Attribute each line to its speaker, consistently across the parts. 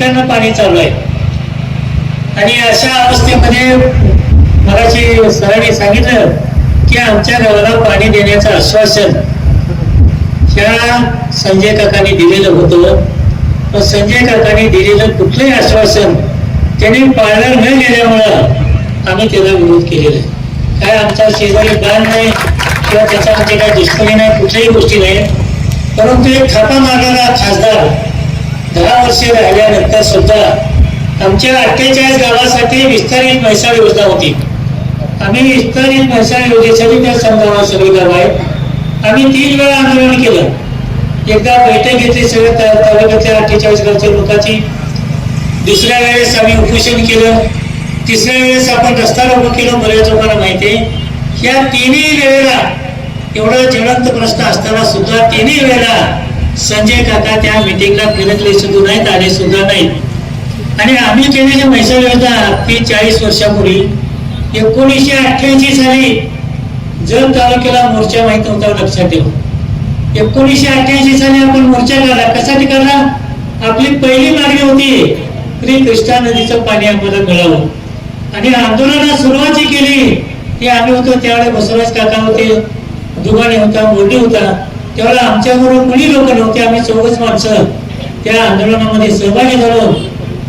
Speaker 1: टँकरनं पाणी चालू आहे. आणि अशा अवस्थेमध्ये मगाशी सरांनी सांगितलं की आमच्या गावाला पाणी देण्याचं आश्वासन ह्या संजय काकांनी दिलेलं होतं. पण संजय काकांनी दिलेलं कुठलंही आश्वासन त्यांनी पाळलं न गेल्यामुळं आम्ही त्याला विरोध केलेला आहे. काय आमचा शेजारी बाण नाही किंवा त्याच्यामध्ये काय दुश्मनी नाही कुठल्याही गोष्टी नाही. परंतु एक थापा मारणारा खासदार दहा वर्षे राहिल्यानंतर सुद्धा आमच्या अठ्ठेचाळीस गावासाठी विस्तारित म्हैसाळ योजना होती. आम्ही विस्तारित म्हैसाळ योजनेसाठी त्या संघावर सगळी गाव आहेत आम्ही तीन वेळा आंदोलन केलं. एकदा बैठक घेतली सगळ्या तालुक्यातल्या अठ्ठेचाळीस गावच्या लोकांची. दुसऱ्या वेळेस आम्ही उपोषण केलं. तिसऱ्या वेळेस आपण रस्ता रोको केलं बऱ्याच लोकांना माहिती आहे. या तिन्ही वेळेला एवढा ज्वलंत प्रश्न असताना सुद्धा तिन्ही वेळेला संजय काका त्या मिटिंगला फिरकले सुद्धा नाहीत आले सुद्धा नाहीत आणि आम्ही केलेली मैसूर योजना ती चाळीस वर्षापूर्वी एकोणीसशे अठ्ठ्याऐंशी साली जर तालुक्याला मोर्चा माहीत नव्हता लक्षात ठेवा. एकोणीसशे अठ्ठ्याऐंशी साली आपण मोर्चा काढला. कशासाठी काढला? आपली पहिली मागणी होती श्री कृष्णा नदीचं पाणी आम्हाला मिळावं. आणि आंदोलनाला सुरुवात जी केली ती आम्ही होतो त्यावेळेस बसवराज काका होते दुगाणे होता मोठी होता. त्यावेळेला आमच्याबरोबर कुणी लोक नव्हते आम्ही चौघच माणसं त्या आंदोलनामध्ये सहभागी झालो.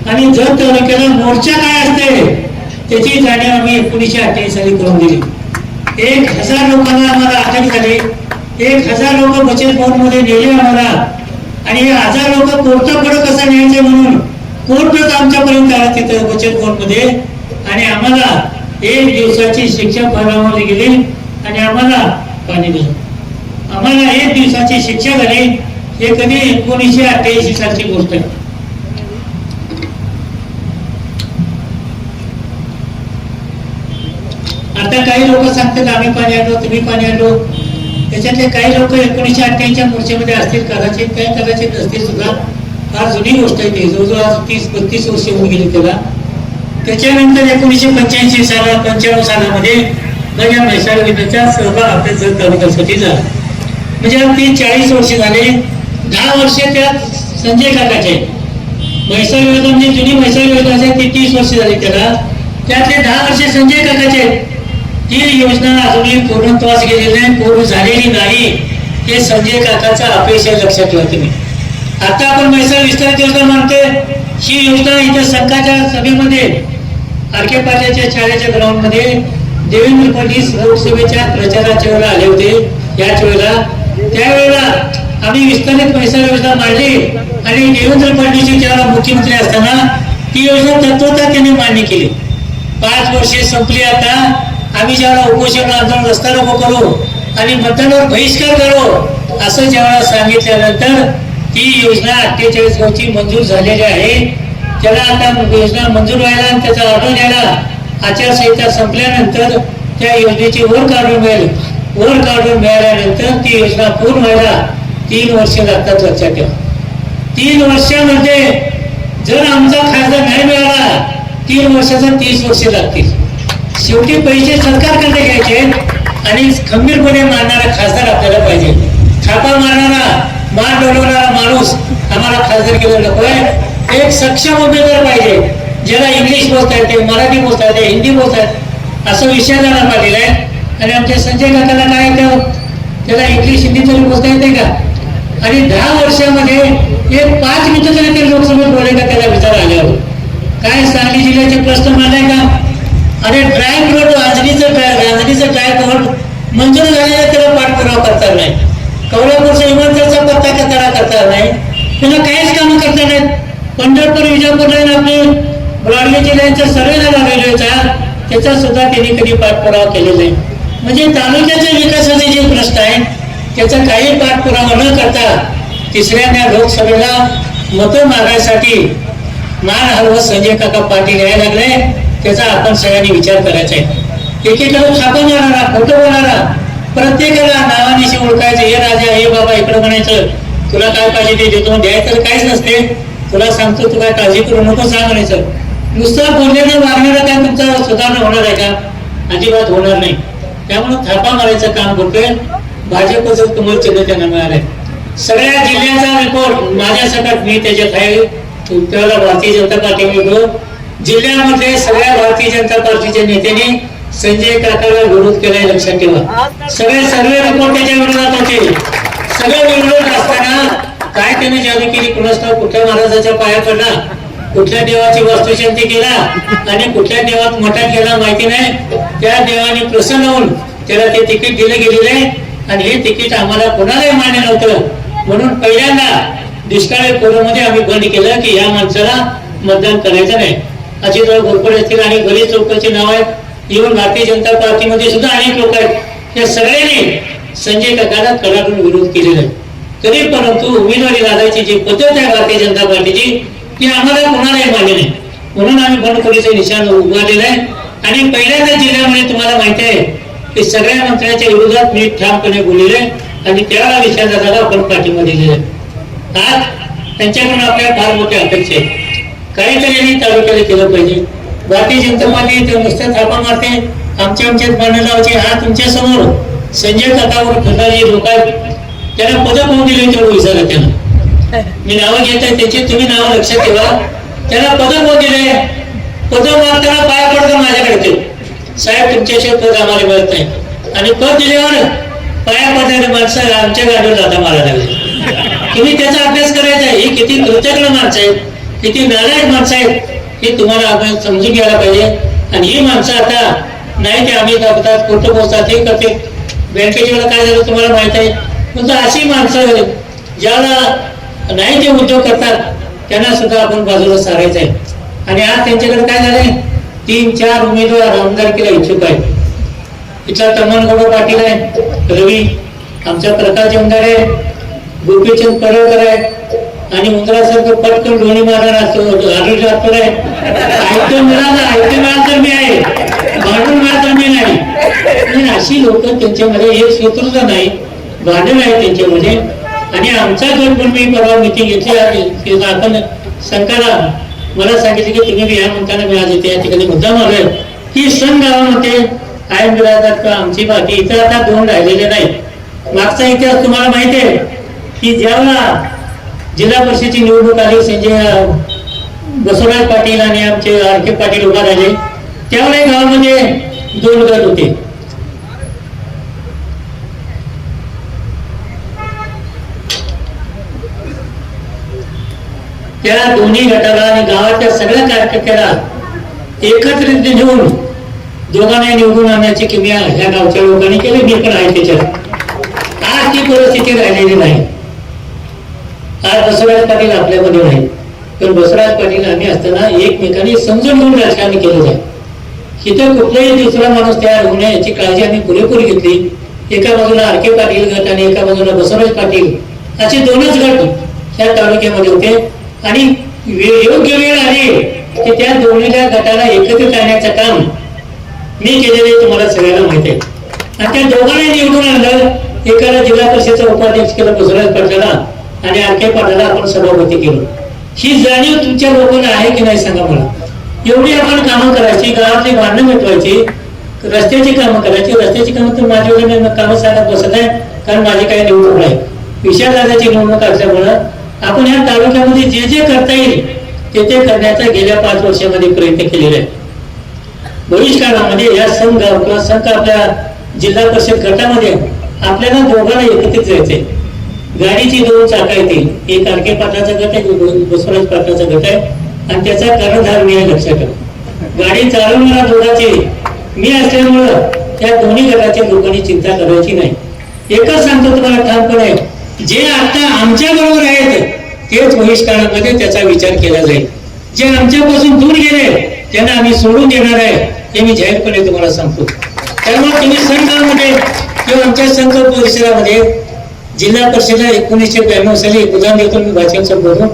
Speaker 1: आणि जर तालुक्याला मोर्चा काय असते त्याची जाणीव आम्ही एकोणीसशे अठ्ठावीस साली करून दिली. एक हजार लोकांना आम्हाला अटक झाली. एक हजार लोक बचत मध्ये नेले आम्हाला. आणि हे हजार लोक कोर्टाकडे कसं न्यायचे म्हणून कोर्टच आमच्यापर्यंत आला तिथं बचत मध्ये आणि आम्हाला एक दिवसाची शिक्षा फरमावली गेली. आणि आम्हाला पाणी दिलं. आम्हाला एक दिवसाची शिक्षा झाली. हे कधी एकोणीसशे अठ्ठ्याऐंशी सालची गोष्ट आहे. आता काही लोक सांगतात आम्ही पाणी आणलो तुम्ही पाणी आणलो. त्याच्यातले काही लोक एकोणीसशे अठ्ठ्याऐंशी मोर्चामध्ये असतील कदाचित काही कदाचित नसतील सुद्धा. फार जुनी गोष्ट आहे ती. जवळजवळ आज तीस बत्तीस वर्ष होऊन गेली त्याला. त्याच्यानंतर एकोणीसशे पंच्याऐंशी साला पंच्याण्णव सालामध्ये मग म्हैसाळ सहभाग आपल्या जत तालुक्यासाठी झाला म्हणजे तीन चाळीस वर्ष झाले. दहा वर्षे त्या संजय काकाचे. म्हैसाळ योजना म्हणजे जुनी म्हैसाळ योजना आहे ती तीस वर्ष झाली त्याला. त्यातले दहा वर्षे संजय काकाचे. ती योजना अजूनही पूर्णत्वास गेलेली नाही पूर्ण झालेली नाही. हे संजय काकाचा अपेक्ष आहे लक्षात ठेवा तुम्ही. आता आपण म्हैसाळ विस्तारित योजना मानते ही योजना इथं संघाच्या सभेमध्ये आरके पाल्याच्या शाळेच्या ग्राउंडमध्ये देवेंद्र फडणवीस लोकसभेच्या प्रचाराच्या वेळेला आले होते. याच वेळेला त्यावेळेला आम्ही विस्तारित पैसा योजना मांडली आणि देवेंद्र फडणवीस ज्यावेळेला मुख्यमंत्री असताना ती योजना तत्वता त्यांनी मान्य केली. पाच वर्षे संपली आता. आम्ही ज्यावेळेला उपोषण आंदोलन रस्ता रोको करू आणि मतदानावर बहिष्कार करू असं ज्यावेळेला सांगितल्यानंतर ती योजना अठ्ठेचाळीस वर्षी मंजूर झालेली आहे. त्याला आता योजना मंजूर व्हायला आणि त्याचा ऑर्डर द्यायला आचारसंहिता संपल्यानंतर त्या योजनेची वर्क काढून मिळेल. वर काढून मिळाल्यानंतर ती योजना पूर्ण व्हायला तीन वर्ष लागतात लक्षात ठेवा. तीन वर्षामध्ये जर आमचा खासदार नाही मिळाला तीन वर्षाचा तीस वर्ष लागतील. शेवटी पैसे सरकारकडे घ्यायचे? आणि खंबीरपणे मारणारा खासदार आपल्याला पाहिजे. छापा मारणारा मार डोलवणारा माणूस आम्हाला खासदार केलं नकोय एक सक्षम उमेदवार पाहिजे ज्याला इंग्लिश बोलता येते मराठी बोलता येते हिंदी बोलता येते असं विषय जाणार पाहिजे आहे. आणि आमच्या संजय काकाला काय येतं त्याला इंग्लिश हिंदी तरी बोलता येते का? आणि दहा वर्षामध्ये एक पाच मिनिटं तरी ते लोकसभेत बोलले का त्याला विचार आल्यावर हो. काय सांगली जिल्ह्याचे प्रश्न मांडाय का? अरे ड्राय रोड राजनीचं ड्राय राजनीचं ड्राय रोड मंजूर झालेलं त्याला पाठपुरावा करता नाही. कवळापूरच्या इमारतीचा पत्ता कचरा करता नाही. त्याला काहीच कामं करता नाहीत. पंढरपूर विजापूर आपले आपली ब्रॉडगेज जिल्ह्यांचा सर्वे झाला रेल्वेचा त्याचा सुद्धा त्यांनी कधी पाठपुरावा केलेला आहे म्हणजे तालुक्याच्या विकासाचे जे प्रश्न आहेत त्याचा काही पाठपुरावा न करता तिसऱ्यांदा लोकसभेला मतं मागायसाठी मान हलवत संजय काका पाटील यायला लागले. त्याचा आपण सगळ्यांनी विचार करायचा आहे. एकेकाला छापा मारणारा फोटो बनणारा प्रत्येकाला नावानिशी ओळखायचं हे राजा हे बाबा इकडं म्हणायचं तुला काय पाहिजे ते देतो द्यायचं काहीच नसते. तुला सांगतो तू काय काळजी करू नको सांग म्हणायचं. नुसतं बोलण्यानं वागण्याला काय तुमचा सुधारणा होणार आहे का? अजिबात होणार नाही. त्यामुळे थापा मारायचं काम करतोय. भाजपचं कमल चिन्ह त्यांना मिळालंय. सगळ्या जिल्ह्याचा रिपोर्ट माझ्या सगळ्यात मी त्याच्यात आहे. त्यावेळेला भारतीय जनता पार्टी मिळतो. जिल्ह्यामध्ये सगळ्या भारतीय जनता पार्टीच्या नेत्यांनी संजय काकाला विरोध केलाय लक्षात ठेवा. सगळे सर्वे रिपोर्ट त्याच्या विरोधात होते. सगळे विरोध असताना काय त्याने जादू केली? कुणास कुठल्या महाराजाच्या पाया पडला? कुठल्या देवाची वास्तुशांती केला आणि कुठल्या देवात मोठा केला माहिती नाही. त्या देवाने प्रसन्न होऊन त्याला ते तिकीट दिले गेलेलं. आहे आणि हे तिकीट आम्हाला कोणालाही मान्य नव्हतं. म्हणून पहिल्यांदा दुष्काळी कोरोमध्ये आम्ही बंद केलं की या माणसाला मतदान करायचं नाही. अजितराव घोरपडे असतील आणि गरीब चौकाची नाव आहेत. इव्हन भारतीय जनता पार्टीमध्ये सुद्धा अनेक लोक आहेत. या सगळ्यांनी संजय काकाला कडाडून विरोध केलेला आहे. तरी परंतु उमेदवारी लादायची जी पद्धत आहे भारतीय जनता पार्टीची की आम्हाला कोणालाही मान्य नाही. म्हणून आम्ही बंडखोरीचं निशाण उभारलेलं आहे. आणि पहिल्यांदा जिल्ह्यामध्ये तुम्हाला माहिती आहे की सगळ्या मंत्र्यांच्या विरोधात मी ठामपणे बोललेले आणि त्यावेळेला विषयाला आपण पाठिंबा दिलेला आहे. आज त्यांच्याकडून आपल्या फार मोठ्या अपेक्षा आहेत काहीतरी यांनी तालुक्याला केलं पाहिजे. भारतीय जनता पार्टी ते नुसतं थापा मारते. आमच्या आमच्यात मांडणं लावायचे हा तुमच्यासमोर संजय काकावर खंडाजी लोक आहेत. त्यांना पदक होऊन दिले तेवढं विचारा त्यांना. मी नावं घेत आहे त्याची तुम्ही नावं लक्षात ठेवा. त्याला पदक होऊन दिले? पदक मागताना पाया पडतो माझ्याकडे ते. साहेब तुमच्याशिवाय पद आम्हाला मिळत नाही. आणि पद दिल्यावर पाया पडणारे माणसं आमच्या गाडीवर जाता मारा लागले. तुम्ही त्याचा अभ्यास करायचा आहे. ही किती कृतज्ञ माणसं आहेत. किती नालायक माणसं आहेत. हे तुम्हाला आपण समजून घ्यायला पाहिजे. आणि ही माणसं आता नाही ते आम्ही दाखवतात कुठं पोहोचतात हे करते बँकेच्या वेळेला काय झालं तुम्हाला माहीत आहे? म्हणजे अशी माणसं ज्याला नाही जे उद्योग करतात त्यांना सुद्धा आपण बाजूला सारायचं आहे आणि आज त्यांच्याकडे काय झालंय? तीन चार उमेदवार आमदारकीला इच्छुक आहे. इथला तमनगौड पाटील आहे रवी आमचा प्रकाश जमदार आहे गोपीचंद पडळकर आहे आणि उंदरासारखं पटकन दोन्ही मारणार असतो आरोग्य डॉक्टर आहे. आयतं मिळालं आयतं मिळालं तर मी आहे. भांडून मिळालं तर मी नाही. अशी लोक त्यांच्यामध्ये एक शत्रुता नाही भांडण आहे त्यांच्यामध्ये. आणि आमचा गट पण मी परवा मिटिंग घेतली आहे. आपण संकाला मला सांगितलं की तुम्ही बी या म्हणताना मी आज इथे या ठिकाणी मुद्दाम आलोय की सण गावामध्ये काय मिळतात का? आमची बाकी इतर आता दोन राहिलेले नाही मागचा इतिहास तुम्हाला माहिती आहे की ज्यावेळा जिल्हा परिषदेची निवडणूक आली संजय बसवराज पाटील आणि आमचे आर के पाटील उभा राहिले त्यावेळी गावामध्ये दोन गट होते. त्या दोन्ही गटाला आणि गावाच्या सगळ्या कार्यकर्त्याला एकत्रित घेऊन दोघांना निवडून आणण्याची किमया ह्या गावच्या लोकांनी केली मी पण आहे त्याच्यात. आज ती परिस्थिती राहिलेली नाही. आज बसवराज पाटील आपल्यामध्ये नाही. पण बसवराज पाटील आम्ही असताना एकमेकांनी समजून घेऊन राजकारण केलं जाईल इथं कुठलाही दुसरा माणूस तयार होऊ नये याची काळजी आम्ही पुरेपूर घेतली. एका बाजूला आर के पाटील गट आणि एका बाजूला बसवराज पाटील असे दोनच गट ह्या तालुक्यामध्ये होते. आणि योग्य वेळ आली की त्या दोन्हीच्या गटाला एकत्रित आणण्याचं काम मी केलेले तुम्हाला सगळ्यांना माहिती आहे. आणि त्या दोघांना निवडून आणलं. एकाला जिल्हा परिषदेचा उपाध्यक्ष केलं बसवराज पाटलाला आणि आणखी के पाटलाला आपण सभापती केलं. ही जाणीव तुमच्या लोकांना आहे की नाही सांगा मला? एवढी आपण कामं करायची गावातली भांडणं मिटवायची रस्त्याची कामं करायची. रस्त्याची कामं तर माझ्याकडे कामं सांगत बसत आहे कारण माझी काही निवडणूक नाही. विशाल विषयादाराची निवडणूक असल्यामुळं आपण या तालुक्यामध्ये जे जे करता येईल ते ते करण्याचा गेल्या पाच वर्षामध्ये प्रयत्न केलेला आहे भविष्यकाळामध्ये या संघ किंवा संघ आपल्या जिल्हा परिषद गटामध्ये आपल्याला दोघांना एकत्रित जायचंय. गाडीची दोन चाका येतील. एक आरके पाटाचा गट आहे बसवराज पाटाचा गट आहे. आणि त्याचा कर्णधार मी आहे लक्षात ठेवा. गाडी चालवणारा दोघाची मी असल्यामुळं त्या दोन्ही गटाच्या लोकांनी चिंता करायची नाही. एकच सांगतो तुम्हाला ठामपणे जे आता आमच्या बरोबर आहेत तेच बहिष्कारामध्ये त्याचा विचार केला जाईल. जे आमच्यापासून दूर गेले त्यांना आम्ही सोडून देणार आहे हे मी जाहीरपणे तुम्हाला सांगतो. त्यामुळे तुम्ही संघामध्ये किंवा आमच्या संघ परिसरामध्ये जिल्हा परिषदेला एकोणीसशे ब्याण्णव साली एक उदाहरण देतो मी भाजपचं बोलून